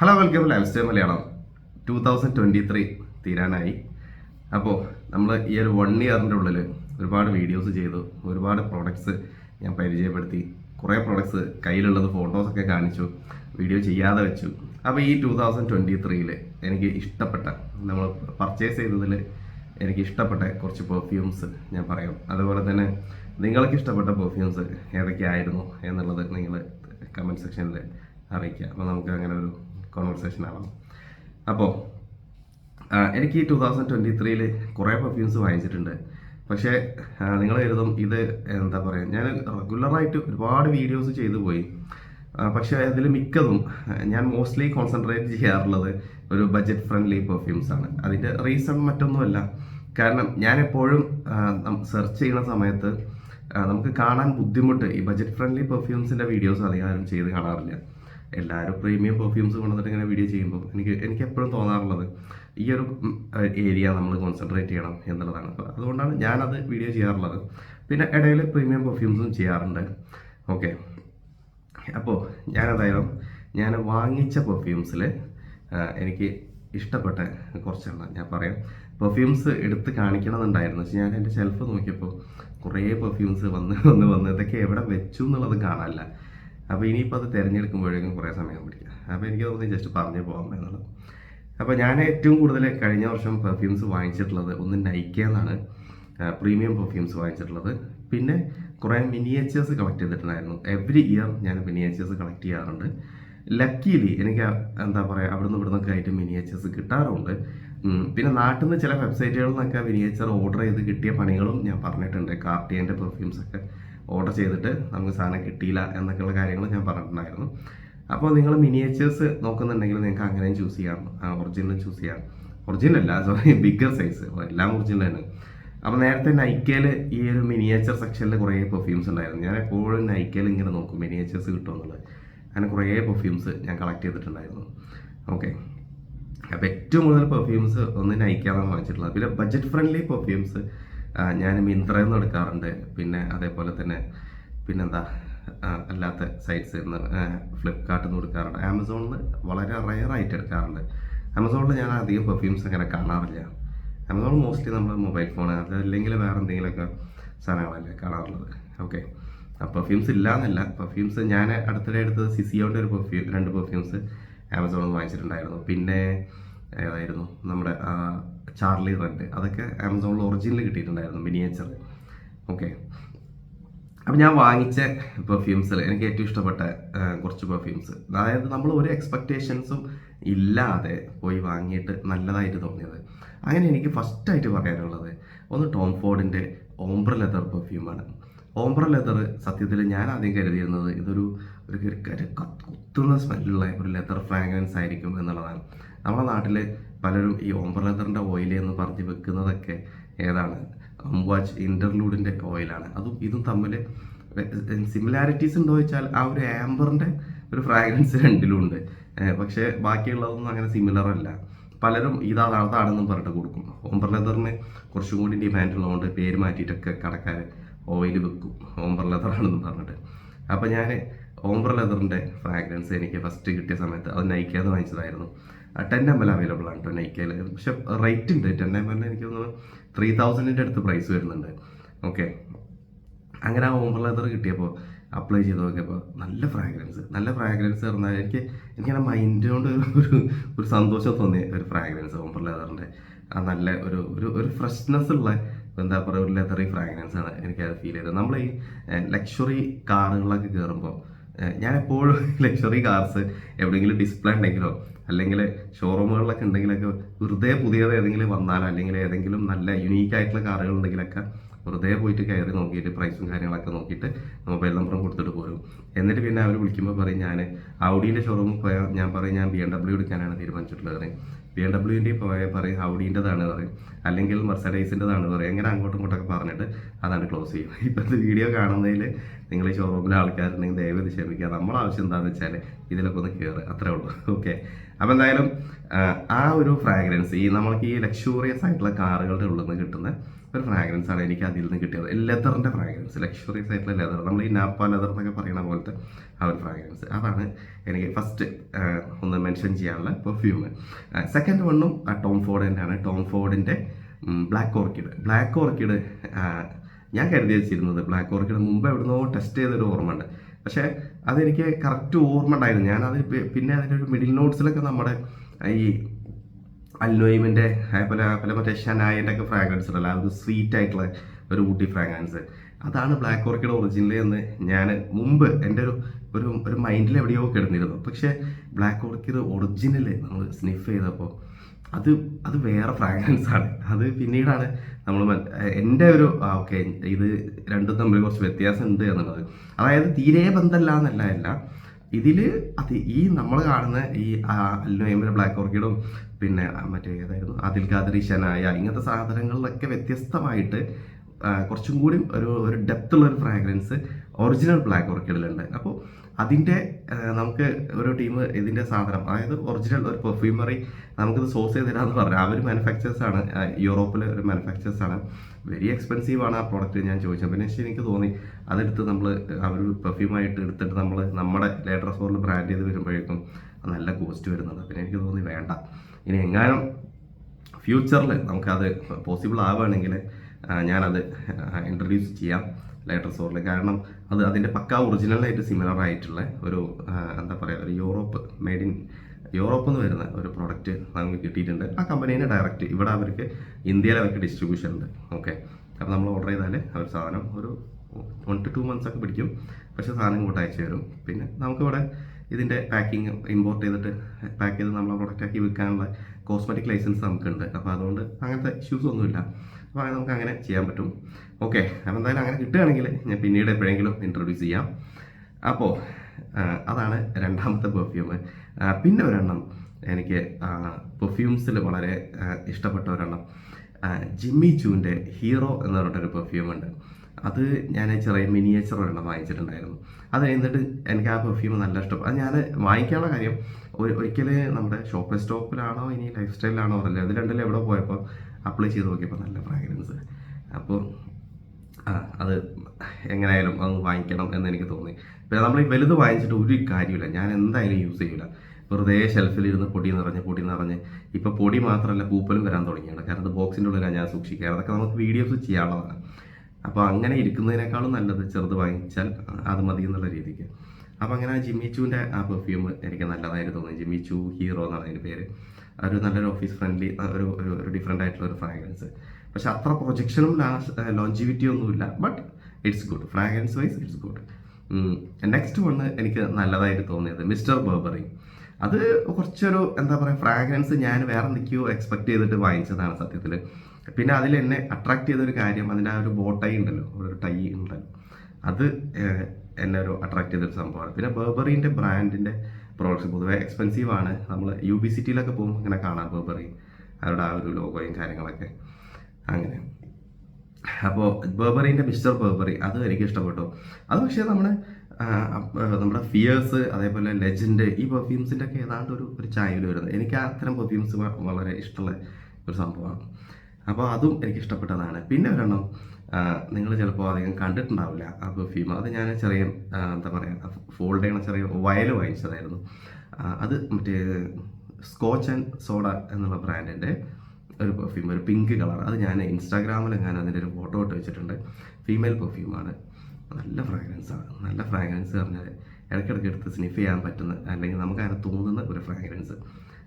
Hello welcome life style Malayalam two thousand twenty three തീരാനായി. അപ്പോൾ നമ്മൾ ഈ ഒരു വൺ ഇയറിന്റെ ഉള്ളിൽ ഒരുപാട് വീഡിയോസ് ചെയ്തു ഒരുപാട് പ്രോഡക്ട്സ് ഞാൻ പരിചയപ്പെടുത്തി കുറേ പ്രോഡക്ട്സ് കയ്യിലുള്ളത് ഫോട്ടോസൊക്കെ കാണിച്ചു വീഡിയോ ചെയ്യാതെ വെച്ചു. അപ്പോൾ ഈ ടൂ തൗസൻഡ് ട്വന്റി ത്രീയിൽ എനിക്ക് ഇഷ്ടപ്പെട്ട നമ്മൾ പർച്ചേസ് ചെയ്തതിൽ എനിക്ക് ഇഷ്ടപ്പെട്ട കുറച്ച് പെർഫ്യൂംസ് ഞാൻ പറയാം. അതുപോലെ തന്നെ നിങ്ങൾക്ക് ഇഷ്ടപ്പെട്ട പെർഫ്യൂംസ് ഏതൊക്കെയായിരുന്നു എന്നുള്ളത് നിങ്ങൾ കമന്റ് സെക്ഷനിൽ അറിയിക്കുക. അപ്പോൾ നമുക്ക് അങ്ങനെ ഒരു കോൺവെർസേഷൻ ആവാം. അപ്പോൾ എനിക്ക് ടു തൗസൻഡ് ട്വന്റി ത്രീയിൽ കുറേ പെർഫ്യൂംസ് വാങ്ങിച്ചിട്ടുണ്ട്. പക്ഷേ നിങ്ങൾ കരുതും ഇത് എന്താ പറയുക ഞാൻ റെഗുലറായിട്ട് ഒരുപാട് വീഡിയോസ് ചെയ്തു പോയി. പക്ഷേ അതിൽ മിക്കതും ഞാൻ മോസ്റ്റ്ലി കോൺസെൻട്രേറ്റ് ചെയ്യാറുള്ളത് ഒരു ബഡ്ജറ്റ് ഫ്രണ്ട്ലി പെർഫ്യൂംസ് ആണ്. അതിന്റെ റീസൺ മറ്റൊന്നുമല്ല. കാരണം ഞാൻ എപ്പോഴും സെർച്ച് ചെയ്യുന്ന സമയത്ത് നമുക്ക് കാണാൻ ബുദ്ധിമുട്ട് ഈ ബഡ്ജറ്റ് ഫ്രണ്ട്ലി പെർഫ്യൂംസിന്റെ വീഡിയോസ് അധികാരം ചെയ്ത് കാണാറില്ല. എല്ലാവരും പ്രീമിയം പെർഫ്യൂംസ് കൊണ്ടുവന്നിട്ട് ഇങ്ങനെ വീഡിയോ ചെയ്യുമ്പോൾ എനിക്ക് എനിക്ക് എപ്പോഴും തോന്നാറുള്ളത് ഈ ഒരു ഏരിയ നമ്മൾ കോൺസെൻട്രേറ്റ് ചെയ്യണം എന്നുള്ളതാണ്. അപ്പോൾ അതുകൊണ്ടാണ് ഞാനത് വീഡിയോ ചെയ്യാറുള്ളത്. പിന്നെ ഇടയിൽ പ്രീമിയം പെർഫ്യൂംസും ചെയ്യാറുണ്ട്. ഓക്കെ അപ്പോൾ ഞാൻ എന്തായാലും ഞാൻ വാങ്ങിച്ച പെർഫ്യൂംസിൽ എനിക്ക് ഇഷ്ടപ്പെട്ട കുറച്ചെണ്ണം ഞാൻ പറയാം. പെർഫ്യൂംസ് എടുത്ത് കാണിക്കണമെന്നുണ്ടായിരുന്നു പക്ഷേ ഞാൻ എന്റെ ഷെൽഫ് നോക്കിയപ്പോൾ കുറേ പെർഫ്യൂംസ് വന്ന് വന്ന് വന്ന് ഇതൊക്കെ എവിടെ വെച്ചു എന്നുള്ളത് കാണാനില്ല. അപ്പോൾ ഇനിയിപ്പോൾ അത് തിരഞ്ഞെടുക്കുമ്പോഴേക്കും കുറേ സമയം പിടിക്കുക അപ്പോൾ എനിക്ക് തോന്നി ജസ്റ്റ് പറഞ്ഞു പോകാം എന്നുള്ളത് അപ്പോൾ ഞാൻ ഏറ്റവും കൂടുതൽ കഴിഞ്ഞ വർഷം പെർഫ്യൂംസ് വാങ്ങിച്ചിട്ടുള്ളത് ഒന്ന് നയിക്കാന്നാണ് പ്രീമിയം പെർഫ്യൂംസ് വാങ്ങിച്ചിട്ടുള്ളത്. പിന്നെ കുറേ മിനിയേച്ചേഴ്സ് കളക്ട് ചെയ്തിട്ടുണ്ടായിരുന്നു. എവറി ഇയർ ഞാൻ മിനിയേച്ചേഴ്സ് കളക്ട് ചെയ്യാറുണ്ട്. ലക്കിയിലി എനിക്ക് എന്താ പറയുക അവിടുന്ന് ഇവിടുന്നൊക്കെ ആയിട്ട് മിനിയേച്ചേഴ്സ് കിട്ടാറുണ്ട്. പിന്നെ നാട്ടിൽ നിന്ന് ചില വെബ്സൈറ്റുകളിൽ നിന്നൊക്കെ മിനിയേച്ചർ ഓർഡർ ചെയ്ത് കിട്ടിയ പണികളും ഞാൻ പറഞ്ഞിട്ടുണ്ട്. കാർട്ടിയന്റെ പെർഫ്യൂംസ് ഒക്കെ. ഓർഡർ ചെയ്തിട്ട് നമുക്ക് സാധനം കിട്ടിയില്ല എന്നൊക്കെയുള്ള കാര്യങ്ങൾ ഞാൻ പറഞ്ഞിട്ടുണ്ടായിരുന്നു. അപ്പോൾ നിങ്ങൾ മിനിയേച്ചേഴ്സ് നോക്കുന്നുണ്ടെങ്കിൽ നിങ്ങൾക്ക് അങ്ങനെയും ചൂസ് ചെയ്യാം. ഒറിജിനൽ ചൂസ് ചെയ്യാം. ഒറിജിനൽ അല്ല സോറി ബിഗ്ഗർ സൈസ് എല്ലാം ഒറിജിനൽ തന്നെ. അപ്പോൾ നേരത്തെ നൈക്കയിൽ ഈ ഒരു മിനിയേച്ചർ സെക്ഷനിൽ കുറേ പെർഫ്യൂംസ് ഉണ്ടായിരുന്നു. ഞാൻ എപ്പോഴും നൈക്കയിൽ ഇങ്ങനെ നോക്കും മിനിയേച്ചേഴ്സ് കിട്ടുമെന്നുള്ളത് അങ്ങനെ കുറേ പെർഫ്യൂംസ് ഞാൻ കളക്ട് ചെയ്തിട്ടുണ്ടായിരുന്നു. ഓക്കെ അപ്പോൾ ഏറ്റവും കൂടുതൽ പെർഫ്യൂംസ് ഒന്ന് നൈക്കാന്നാണ് വാങ്ങിച്ചിട്ടുള്ളത്. പിന്നെ ബഡ്ജറ്റ് ഫ്രണ്ട്ലി പെർഫ്യൂംസ് ഞാൻ മിന്ത്രയിൽ നിന്ന് എടുക്കാറുണ്ട്. പിന്നെ അതേപോലെ തന്നെ പിന്നെന്താ അല്ലാത്ത സൈറ്റ്സ് ഫ്ലിപ്കാർട്ടിൽ നിന്ന് എടുക്കാറുണ്ട്. ആമസോണിൽ വളരെ റയറായിട്ട് എടുക്കാറുണ്ട്. ആമസോണിൽ ഞാൻ അധികം പെർഫ്യൂംസ് അങ്ങനെ കാണാറില്ല. ആമസോൺ മോസ്റ്റ്ലി നമ്മൾ മൊബൈൽ ഫോൺ അതല്ലെങ്കിൽ വേറെ എന്തെങ്കിലുമൊക്കെ സാധനങ്ങളല്ലേ കാണാറുള്ളത്. ഓക്കെ പെർഫ്യൂംസ് ഇല്ല എന്നല്ല പെർഫ്യൂംസ് ഞാൻ അടുത്തിടെ എടുത്തത് സിസിയോന്റെ ഒരു പെർഫ്യൂം രണ്ട് പെർഫ്യൂംസ് ആമസോണിൽ നിന്ന് വാങ്ങിച്ചിട്ടുണ്ടായിരുന്നു. പിന്നെ ഏതായിരുന്നു? നമ്മുടെ ചാർലി റെഡ് അതൊക്കെ ആമസോണിൽ ഒറിജിനൽ കിട്ടിയിട്ടുണ്ടായിരുന്നു മിനിയേച്ചർ ഓക്കെ അപ്പം ഞാൻ വാങ്ങിച്ച പെർഫ്യൂംസിൽ എനിക്ക് ഏറ്റവും ഇഷ്ടപ്പെട്ട കുറച്ച് പെർഫ്യൂംസ് അതായത് നമ്മൾ ഒരു എക്സ്പെക്റ്റേഷൻസും ഇല്ലാതെ പോയി വാങ്ങിയിട്ട് നല്ലതായിട്ട് തോന്നിയത്. അങ്ങനെ എനിക്ക് ഫസ്റ്റായിട്ട് പറയാനുള്ളത് ഒന്ന് ടോം ഫോർഡിന്റെ ഓംബ്ര ലെതർ പെർഫ്യൂമാണ് ഓംബ്ര ലെതർ സത്യത്തിൽ ഞാൻ ആദ്യം കരുതിയിരുന്നത് ഇതൊരു ഒരു കുത്തുന്ന സ്മെല്ലുള്ള ഒരു ലെതർ ഫ്രാഗ്രൻസ് ആയിരിക്കും എന്നുള്ളതാണ്. നമ്മുടെ നാട്ടിൽ പലരും ഈ ഓംബ്ര ലെതറിന്റെ ഓയിൽ എന്ന് പറഞ്ഞ് വെക്കുന്നതൊക്കെ ഏതാണ്? അംബാജ് ഇന്റർലൂഡിന്റെ ഓയിലാണ് അതും ഇതും തമ്മിൽ സിമിലാരിറ്റീസ് ഉണ്ടോ വെച്ചാൽ ആ ഒരു ആംബറിന്റെ ഒരു ഫ്രാഗ്രൻസ് രണ്ടിലും ഉണ്ട് പക്ഷേ ബാക്കിയുള്ളതൊന്നും അങ്ങനെ സിമിലർ അല്ല. പലരും ഇതാണ് അതാണെന്നും പറഞ്ഞിട്ട് കൊടുക്കും. ഓംബർ ലെതറിന് കുറച്ചും കൂടി ഡിമാൻഡ് ഉള്ളതുകൊണ്ട് പേര് മാറ്റിയിട്ടൊക്കെ കടക്കാർ ഓയിൽ വെക്കും. ഓംബർ ലെതറാണെന്ന് പറഞ്ഞിട്ട്. അപ്പോൾ ഞാൻ ഓംബർ ലെതറിന്റെ ഫ്രാഗ്രൻസ് എനിക്ക് ഫസ്റ്റ് കിട്ടിയ സമയത്ത് അത് നയിക്കാതെ വാങ്ങിച്ചതായിരുന്നു. ടെൻ എം എൽ അവൈലബിൾ ആണ് കേട്ടോ നൈക്കയിൽ പക്ഷെ റേറ്റ് ഉണ്ട്. ടെൻ എം എല്ലിന് എനിക്ക് തോന്നുന്നു ത്രീ തൗസൻഡിന്റെ അടുത്ത് പ്രൈസ് വരുന്നുണ്ട്. ഓക്കെ അങ്ങനെ ആ ഓംബർ ലെതർ കിട്ടിയപ്പോൾ അപ്ലൈ ചെയ്ത് നോക്കിയപ്പോൾ നല്ല ഫ്രാഗ്രൻസ് നല്ല ഫ്രാഗ്രൻസ് പറഞ്ഞാൽ എനിക്ക് എനിക്കങ്ങനെ മൈൻഡ് കൊണ്ട് ഒരു ഒരു സന്തോഷം തോന്നിയ ഒരു ഫ്രാഗ്രൻസ് ഓംബർ ലെതറിന്റെ ആ നല്ല ഒരു ഒരു ഒരു ഫ്രഷ്നെസ് ഉള്ള എന്താ പറയുക ഒരു ലെതറി ഫ്രാഗ്രൻസ് ആണ് എനിക്കത് ഫീൽ ചെയ്തത്. നമ്മൾ ഈ ലക്ഷറി കാറുകളിലൊക്കെ കയറുമ്പോൾ ഞാൻ എപ്പോഴും ലക്ഷറി കാർസ് എവിടെയെങ്കിലും ഡിസ്പ്ലേ ഉണ്ടെങ്കിലോ അല്ലെങ്കിൽ ഷോറൂമുകളിലൊക്കെ ഉണ്ടെങ്കിലൊക്കെ വെറുതെ പുതിയത് ഏതെങ്കിലും വന്നാലോ അല്ലെങ്കിൽ ഏതെങ്കിലും നല്ല യുണീക്ക് ആയിട്ടുള്ള കാറുകൾ ഉണ്ടെങ്കിലൊക്കെ വെറുതെ പോയിട്ട് കയറി നോക്കിയിട്ട് പ്രൈസും കാര്യങ്ങളൊക്കെ നോക്കിയിട്ട് മൊബൈൽ നമ്പറും കൊടുത്തിട്ട് പോരും. എന്നിട്ട് പിന്നെ അവർ വിളിക്കുമ്പോൾ പറയും ഞാൻ ഔഡീന്റെ ഷോറൂമിൽ പോയാൽ ഞാൻ പറയും ഞാൻ ബി എം ഡബ്ല്യു എടുക്കാനാണ് തീരുമാനിച്ചിട്ടുള്ളത് ബി എം ഡബ്ല്യുവിന്റെ പോയാൽ പറയും ഔഡീന്റെതാണ് പറയും. അല്ലെങ്കിൽ മെർസഡൈസിന്റെതാണ് പറയും. അങ്ങനെ അങ്ങോട്ടും ഇങ്ങോട്ടൊക്കെ പറഞ്ഞിട്ട് അതാണ് ക്ലോസ് ചെയ്യും ഇപ്പോഴത്തെ വീഡിയോ കാണുന്നതിൽ നിങ്ങൾ ഷോറൂമിലെ ആൾക്കാരുണ്ടെങ്കിൽ ദയവ് ഇത് ക്ഷമിക്കുക. നമ്മളാവശ്യം എന്താണെന്ന് വെച്ചാൽ ഇതിലൊക്കെ ഒന്ന് കയറുക അത്രേ ഉള്ളൂ. ഓക്കെ അപ്പോൾ എന്തായാലും ആ, ഒരു ഫ്രാഗ്രൻസ് ഈ നമ്മൾക്ക് ഈ ലക്ഷൂറിയസ് ആയിട്ടുള്ള കാറുകളുടെ ഉള്ളിൽ നിന്ന് കിട്ടുന്ന ഒരു ഫ്രാഗ്രൻസ് ആണ് എനിക്ക് അതിൽ നിന്ന് കിട്ടിയത്. ലെതറിന്റെ ഫ്രാഗ്രൻസ് ലക്ഷറിയസ് ആയിട്ടുള്ള ലെതർ നമ്മൾ ഈ നാപ്പ ലെതർ എന്നൊക്കെ പറയുന്ന പോലത്തെ ആ ഒരു ഫ്രാഗ്രൻസ് അതാണ് എനിക്ക് ഫസ്റ്റ് ഒന്ന് മെൻഷൻ ചെയ്യാനുള്ള പെർഫ്യൂം സെക്കൻഡ് വണ്ണും ടോം ഫോർഡിന്റെ ആണ് ടോം ഫോർഡിന്റെ ബ്ലാക്ക് ഓർക്കിഡ് ബ്ലാക്ക് ഓർക്കിഡ് ഞാൻ കരുതി വെച്ചിരുന്നത് ബ്ലാക്ക് ഓർക്കിഡ് മുമ്പ് എവിടുന്നോ ടെസ്റ്റ് ചെയ്തൊരു ഓർമ്മ ഉണ്ട് പക്ഷേ അതെനിക്ക് കറക്റ്റ് ഓർമ്മ ഉണ്ടായിരുന്നു ഞാൻ അത് പിന്നെ അതിന്റെ ഒരു മിഡിൽ നോട്ട്സിലൊക്കെ നമ്മുടെ ഈ അൽനോയിമിന്റെ അതേപോലെ അതേപോലെ മറ്റേ ഷനായിന്റെ ഒക്കെ ഫ്രാഗ്രൻസ് ഉണ്ടല്ലോ. അത് സ്വീറ്റ് ആയിട്ടുള്ള ഒരു ഊട്ടി ഫ്രാഗ്രൻസ് അതാണ് ബ്ലാക്ക് ഓർക്കിഡ് ഒറിജിനൽ എന്ന് ഞാൻ മുമ്പ് എന്റെ ഒരു ഒരു ഒരു മൈൻഡിൽ എവിടെയോ കിടന്നിരുന്നു. പക്ഷേ ബ്ലാക്ക് ഓർക്കിഡ് ഒറിജിനൽ നമ്മൾ സ്നിഫ് ചെയ്തപ്പോൾ അത് അത് വേറെ ഫ്രാഗ്രൻസ് ആണ്. അത് പിന്നീടാണ് നമ്മൾ എന്റെ ഒരു ഓക്കെ ഇത് രണ്ടും തമ്മിൽ കുറച്ച് വ്യത്യാസം ഉണ്ട് എന്നുള്ളത്. അതായത് തീരെ ബന്ധമല്ല എന്നല്ല അല്ല. ഇതിൽ അത് ഈ നമ്മൾ കാണുന്ന ഈ അല്ലുനൈമിന്റെ ബ്ലാക്ക് ഓർക്കിഡും പിന്നെ മറ്റേ ഏതായിരുന്നു? അതിൽ ഖാദറി ഷനായ ഇങ്ങനത്തെ സാധനങ്ങളിലൊക്കെ വ്യത്യസ്തമായിട്ട് കുറച്ചും കൂടി ഒരു ഒരു ഡെപ്ത് ഉള്ള ഒരു ഫ്രാഗ്രൻസ് ഒറിജിനൽ ബ്ലാക്ക് ഓർക്കിഡിലുണ്ട്. അപ്പോൾ അതിന്റെ നമുക്ക് ഒരു ടീം ഇതിന്റെ സാധനം അതായത് ഒറിജിനൽ ഒരു പെർഫ്യൂമറി നമുക്കിത് സോഴ്സ് ചെയ്ത് തരാമെന്ന് പറഞ്ഞു. അവർ മാനുഫാക്ചേഴ്സ് ആണ് യൂറോപ്പിലെ ഒരു മാനുഫാക്ചേഴ്സ് ആണ്. വെരി എക്സ്പെൻസീവ് ആണ് ആ പ്രോഡക്റ്റ് ഞാൻ ചോദിച്ചത്. പിന്നെ എനിക്ക് തോന്നി അതെടുത്ത് നമ്മൾ അവർ പെർഫ്യൂമായിട്ട് എടുത്തിട്ട് നമ്മൾ നമ്മുടെ ലേറ്റർ ഫോറിൽ ബ്രാൻഡ് ചെയ്ത് വരുമ്പോഴേക്കും നല്ല കോസ്റ്റ് വരുന്നുണ്ട് പിന്നെ എനിക്ക് തോന്നി വേണ്ട. ഇനി എങ്ങാനും ഫ്യൂച്ചറിൽ നമുക്കത് പോസിബിൾ ആവുകയാണെങ്കിൽ ഞാനത് ഇൻട്രൊഡ്യൂസ് ചെയ്യാം. ലേറ്റർ സോറിൽ കാരണം അത് അതിന്റെ പക്ക ഒറിജിനലായിട്ട് സിമിലർ ആയിട്ടുള്ള ഒരു എന്താ പറയുക ഒരു യൂറോപ്പ് മെയ്ഡ് ഇൻ യൂറോപ്പിൽ നിന്ന് വരുന്ന ഒരു പ്രോഡക്റ്റ് നമുക്ക് കിട്ടിയിട്ടുണ്ട്. ആ കമ്പനീനെ ഡയറക്റ്റ് ഇവിടെ അവർക്ക് ഇന്ത്യയിൽ അവർക്ക് ഡിസ്ട്രിബ്യൂഷൻ ഉണ്ട്. ഓക്കെ അപ്പോൾ നമ്മൾ ഓർഡർ ചെയ്താൽ അവർ സാധനം ഒരു വൺ ടു ടു മന്ത്സ് ഒക്കെ പിടിക്കും. പക്ഷേ സാധനം ഇങ്ങോട്ട് അയച്ചു തരും. പിന്നെ നമുക്കിവിടെ ഇതിന്റെ പാക്കിങ് ഇമ്പോർട്ട് ചെയ്തിട്ട് പാക്ക് ചെയ്ത് നമ്മളെ പ്രൊഡക്റ്റ് ആക്കി വിൽക്കാനുള്ള കോസ്മെറ്റിക് ലൈസൻസ് നമുക്കുണ്ട്. അപ്പോൾ അതുകൊണ്ട് അങ്ങനത്തെ ഇഷ്യൂസ് ഒന്നുമില്ല. അപ്പോൾ അങ്ങനെ നമുക്ക് അങ്ങനെ ചെയ്യാൻ പറ്റും. ഓക്കെ അപ്പോൾ എന്തായാലും അങ്ങനെ കിട്ടുകയാണെങ്കിൽ ഞാൻ പിന്നീട് എപ്പോഴെങ്കിലും ഇൻട്രൊഡ്യൂസ് ചെയ്യാം. അപ്പോൾ അതാണ് രണ്ടാമത്തെ പെർഫ്യൂം പിന്നെ ഒരെണ്ണം എനിക്ക് പെർഫ്യൂംസിൽ വളരെ ഇഷ്ടപ്പെട്ട ഒരെണ്ണം. ജിമ്മി ചൂന്റെ ഹീറോ എന്ന് പറഞ്ഞിട്ടൊരു പെർഫ്യൂം ഉണ്ട്. അത് ഞാൻ ചെറിയ മിനിയേച്ചർ ഒരെണ്ണം വാങ്ങിച്ചിട്ടുണ്ടായിരുന്നു. അത് കഴിഞ്ഞിട്ട് എനിക്ക് ആ പെർഫ്യൂം നല്ല ഇഷ്ടപ്പെട്ടു. അത് ഞാൻ വാങ്ങിക്കാനുള്ള കാര്യം ഒരിക്കൽ നമ്മുടെ ഷോപ്പ് സ്റ്റോപ്പിലാണോ ഇനി ലൈഫ് സ്റ്റൈലിലാണോ അറിയില്ല അത് രണ്ടിലും എവിടെ പോയപ്പോൾ അപ്ലൈ ചെയ്ത് നോക്കിയപ്പോൾ നല്ല ഫ്രാഗ്രൻസ് അപ്പോൾ ആ അത് എങ്ങനെയായാലും അത് വാങ്ങിക്കണം എന്ന് എനിക്ക് തോന്നി. പിന്നെ നമ്മൾ ഈ വലുത് വാങ്ങിച്ചിട്ട് ഒരു കാര്യമില്ല ഞാൻ എന്തായാലും യൂസ് ചെയ്യില്ല വെറുതെ ഷെൽഫിൽ ഷെൽഫിലിരുന്ന് പൊടി നിറഞ്ഞ് പൊടി നിറഞ്ഞ്. ഇപ്പോൾ പൊടി മാത്രമല്ല പൂപ്പലും വരാൻ തുടങ്ങിയാണ് കാരണം അത് ബോക്സിന്റെ ഉള്ളിലാണ് ഞാൻ സൂക്ഷിക്കുക അതൊക്കെ നമുക്ക് വീഡിയോസ് ചെയ്യാനുള്ളതാണ്. അപ്പോൾ അങ്ങനെ ഇരിക്കുന്നതിനേക്കാളും നല്ലത് ചെറുത് വാങ്ങിച്ചാൽ അത് മതി എന്നുള്ള രീതിക്ക്. അപ്പോൾ അങ്ങനെ ആ ജിമ്മി ചൂവിന്റെ ആ പെർഫ്യൂം എനിക്ക് നല്ലതായിട്ട് തോന്നി. ജിമ്മി ചൂ ഹീറോ എന്നാണ് അതിന്റെ പേര്. ഒരു നല്ലൊരു ഓഫീസ് ഫ്രണ്ട്ലി ഒരു ഒരു ഒരു ഡിഫറെന്റ് ആയിട്ടുള്ള ഒരു ഫ്രാഗ്രൻസ് പക്ഷെ അത്ര പ്രൊജക്ഷനും ലാസ്റ്റ് ലോഞ്ചിവിറ്റി ഒന്നുമില്ല. But it's good fragrance wise it's good next one എനിക്ക് നല്ലതായിട്ട് തോന്നിയത് മിസ്റ്റർ ബർബറി അത് കുറച്ചൊരു എന്താ പറയുക ഫ്രാഗ്രൻസ് ഞാൻ വേറെ എന്തൊക്കെയോ എക്സ്പെക്ട് ചെയ്തിട്ട് വാങ്ങിച്ചതാണ് സത്യത്തിൽ പിന്നെ അതിൽ എന്നെ അട്രാക്ട് ചെയ്തൊരു കാര്യം അതിന്റെ ആ ഒരു ബോട്ടൈ ഉണ്ടല്ലോ ഒരു ടൈ ഉണ്ടല്ലോ. അത് എന്നെ ഒരു അട്രാക്ട് ചെയ്തൊരു സംഭവമാണ്. പിന്നെ ബേബറിന്റെ ബ്രാൻഡിന്റെ പ്രോഡക്ട്സ് പൊതുവേ എക്സ്പെൻസീവ് ആണ്. നമ്മൾ യു ബി സിറ്റിയിലൊക്കെ പോകുമ്പോൾ ഇങ്ങനെ കാണാം ബേബറി അവരുടെ ആ ഒരു ലോഗോയും കാര്യങ്ങളൊക്കെ. അങ്ങനെ. അപ്പോൾ ബേബറിന്റെ മിസ്റ്റർ ബേബറി അത് എനിക്ക് ഇഷ്ടപ്പെട്ടു. അത് പക്ഷേ നമ്മുടെ നമ്മുടെ ഫിയേഴ്സ് അതേപോലെ ലെജൻഡ് ഈ പെർഫ്യൂംസിന്റെ ഒക്കെ ഏതാണ്ട് ഒരു ഒരു ചായയിൽ വരുന്നത്. എനിക്ക് അത്തരം പെർഫ്യൂംസ് വളരെ ഇഷ്ടമുള്ള ഒരു സംഭവമാണ്. അപ്പോൾ അതും എനിക്ക് ഇഷ്ടപ്പെട്ടതാണ്. പിന്നെ ഒരെണ്ണം നിങ്ങൾ ചിലപ്പോൾ അധികം കണ്ടിട്ടുണ്ടാവില്ല. ആ പെർഫ്യൂം അത് ഞാൻ ചെറിയ എന്താ പറയുക ഫോൾഡ് ചെയ്യണ ചെറിയ വയൽ വാങ്ങിച്ചതായിരുന്നു. അത് മറ്റേ സ്കോച്ച് ആൻഡ് സോഡ എന്നുള്ള ബ്രാൻഡിന്റെ ഒരു പെർഫ്യൂം ഒരു പിങ്ക് കളർ അത് ഞാൻ ഇൻസ്റ്റാഗ്രാമിൽ ഞാൻ അതിന്റെ ഒരു ഫോട്ടോ ഇട്ട് വെച്ചിട്ടുണ്ട്. ഫീമെയിൽ പെർഫ്യൂമാണ് നല്ല ഫ്രാഗ്രൻസ് ആണ്. നല്ല ഫ്രാഗ്രൻസ് പറഞ്ഞാൽ ഇടയ്ക്കിടയ്ക്ക് എടുത്ത് സ്നിഫ് ചെയ്യാൻ പറ്റുന്ന അല്ലെങ്കിൽ നമുക്ക് അങ്ങനെ തോന്നുന്ന ഒരു ഫ്രാഗ്രൻസ്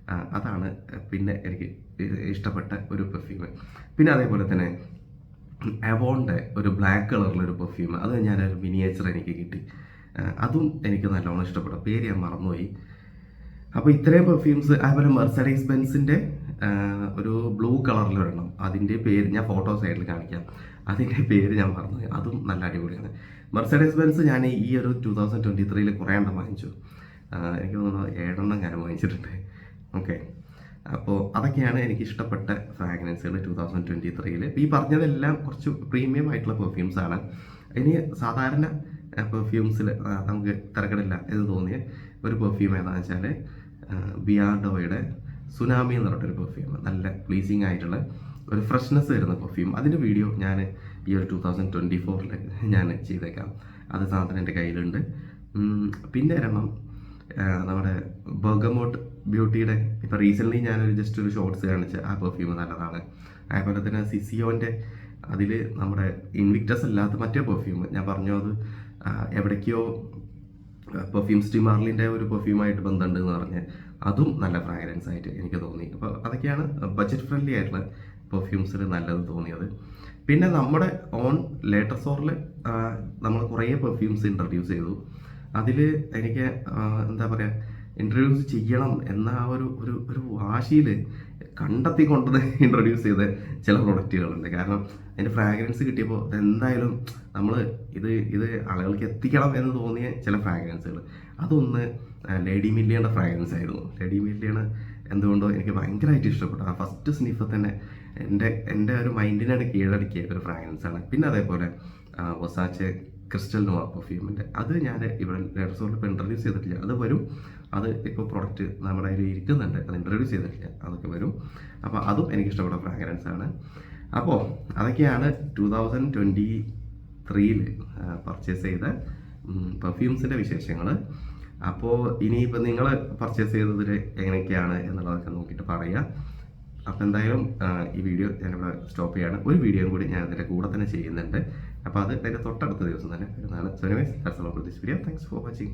അതാണ് പിന്നെ എനിക്ക് ഇഷ്ടപ്പെട്ട ഒരു പെർഫ്യൂം പിന്നെ അതേപോലെ തന്നെ അവോണിന്റെ ഒരു ബ്ലാക്ക് കളറിലൊരു പെർഫ്യൂം അത് ഞാനൊരു മിനിയേച്ചർ എനിക്ക് കിട്ടി. അതും എനിക്ക് നല്ലോണം ഇഷ്ടപ്പെട്ടു. പേര് ഞാൻ മറന്നുപോയി. അപ്പോൾ ഇത്രയും പെർഫ്യൂംസ് അതുപോലെ മെർസഡൈസ് ബെൻസിന്റെ ഒരു ബ്ലൂ കളറിലൊരെണ്ണം അതിന്റെ പേര് ഞാൻ ഫോട്ടോ സൈഡിൽ കാണിക്കാം. അതിന്റെ പേര് ഞാൻ മറന്നു അതും നല്ല അടിപൊളിയാണ്. മെർസഡൈസ് ബെൻസ് ഞാൻ ഈ ഒരു ടൂ തൗസൻഡ് ട്വന്റി ത്രീയിൽ കുറേ എണ്ണം വാങ്ങിച്ചു. എനിക്ക് തോന്നുന്നു ഏഴെണ്ണം ഞാൻ വാങ്ങിച്ചിട്ടുണ്ട്. ഓക്കെ. അപ്പോൾ അതൊക്കെയാണ് എനിക്ക് ഇഷ്ടപ്പെട്ട ഫ്രാഗ്രൻസുകൾ ടു തൗസൻഡ് ട്വന്റി ത്രീയിൽ ഈ പറഞ്ഞതെല്ലാം കുറച്ച് പ്രീമിയം ആയിട്ടുള്ള പെർഫ്യൂംസ് ആണ്. ഇനി സാധാരണ പെർഫ്യൂംസിൽ നമുക്ക് തിരക്കടില്ല എന്ന് തോന്നിയ ഒരു പെർഫ്യൂം ഏതാണെന്ന് വെച്ചാൽ ബിയാർഡോയുടെ സുനാമി എന്ന് പറഞ്ഞിട്ടൊരു പെർഫ്യൂം നല്ല പ്ലീസിങ് ആയിട്ടുള്ള ഒരു ഫ്രഷ്നെസ് വരുന്ന പെർഫ്യൂം അതിന്റെ വീഡിയോ ഞാൻ ഈ ഒരു ടു തൗസൻഡ് ട്വന്റി ഫോറിൽ ഞാൻ ചെയ്തേക്കാം. അത് സാധനം എന്റെ കയ്യിലുണ്ട്. പിന്നെ ഒരെണ്ണം നമ്മുടെ ബർഗമോട്ട് ബ്യൂട്ടിയുടെ ഇപ്പോൾ റീസെന്റ്ലി ഞാനൊരു ജസ്റ്റ് ഒരു ഷോർട്സ് കാണിച്ച ആ പെർഫ്യൂം നല്ലതാണ്. അതേപോലെ തന്നെ സിസിയോന്റെ അതിൽ നമ്മുടെ ഇൻവിക്ടസ് അല്ലാത്ത മറ്റേ പെർഫ്യൂം ഞാൻ പറഞ്ഞു അത് എവിടേക്കോ പെർഫ്യൂം സ്റ്റിമാർലിന്റെ ഒരു പെർഫ്യൂമായിട്ട് ബന്ധമുണ്ട് എന്ന് പറഞ്ഞ് അതും നല്ല ഫ്രാഗ്രൻസ് ആയിട്ട് എനിക്ക് തോന്നി. അപ്പോൾ അതൊക്കെയാണ് ബജറ്റ് ഫ്രണ്ട്ലി ആയിട്ടുള്ള പെർഫ്യൂംസിൽ നല്ലത് തോന്നിയത്. പിന്നെ നമ്മുടെ ഓൺ ലേറ്റർ സോറിൽ നമ്മൾ കുറേ പെർഫ്യൂംസ് ഇൻട്രൊഡ്യൂസ് ചെയ്തു. അതിൽ എനിക്ക് എന്താ പറയുക ഇൻട്രൊഡ്യൂസ് ചെയ്യണം എന്ന ആ ഒരു ഒരു ഒരു വാശിയിൽ കണ്ടെത്തി കൊണ്ടത് ഇൻട്രൊഡ്യൂസ് ചെയ്ത ചില പ്രൊഡക്റ്റുകളുണ്ട് കാരണം അതിന്റെ ഫ്രാഗ്രൻസ് കിട്ടിയപ്പോൾ എന്തായാലും നമ്മൾ ഇത് ഇത് ആളുകൾക്ക് എത്തിക്കണം എന്ന് തോന്നിയ ചില ഫ്രാഗ്രൻസുകൾ അതൊന്ന് ലേഡി മില്ലിയുടെ ഫ്രാഗ്രൻസ് ആയിരുന്നു. ലേഡി മില്ലിയാണ് എന്തുകൊണ്ടോ എനിക്ക് ഭയങ്കരമായിട്ട് ഇഷ്ടപ്പെട്ടു. ആ ഫസ്റ്റ് സ്നിഫ് തന്നെ എന്റെ എന്റെ ഒരു മൈൻഡിനാണ് കീഴടക്കിയ ഒരു ഫ്രാഗ്രൻസ് ആണ്. പിന്നെ അതേപോലെ വസാച്ച് ക്രിസ്റ്റൽ നോവ പെർഫ്യൂമിന്റെ അത് ഞാൻ ഇവിടെ ലേഡർസോളിൽ ഇപ്പോൾ ഇൻട്രൊഡ്യൂസ് ചെയ്തിട്ടില്ല. അത് വരും അത് ഇപ്പോൾ പ്രൊഡക്റ്റ് നമ്മുടെ കയ്യിൽ ഇരിക്കുന്നുണ്ട്. അത് ഇൻട്രൊഡ്യൂസ് ചെയ്തിട്ടില്ല. അതൊക്കെ വരും. അപ്പോൾ അതും എനിക്ക് ഇഷ്ടപ്പെട്ട ഫ്രാഗ്രൻസ് ആണ്. അപ്പോൾ അതൊക്കെയാണ് ടു തൗസൻഡ് ട്വന്റി ത്രീയിൽ പർച്ചേസ് ചെയ്ത പെർഫ്യൂംസിന്റെ വിശേഷങ്ങൾ അപ്പോൾ ഇനിയിപ്പോൾ നിങ്ങൾ പർച്ചേസ് ചെയ്തതിൽ എങ്ങനെയൊക്കെയാണ് എന്നുള്ളതൊക്കെ നോക്കിയിട്ട് പറയാം. അപ്പോൾ എന്തായാലും ഈ വീഡിയോ ഞാനിവിടെ സ്റ്റോപ്പ് ചെയ്യാണ്. ഒരു വീഡിയോയും കൂടി ഞാൻ അതിന്റെ കൂടെ തന്നെ ചെയ്യുന്നുണ്ട്. അപ്പോൾ അത് അതിന്റെ തൊട്ടടുത്ത ദിവസം തന്നെ വരുന്നതാണ്. So anyways that's all for this video thanks for watching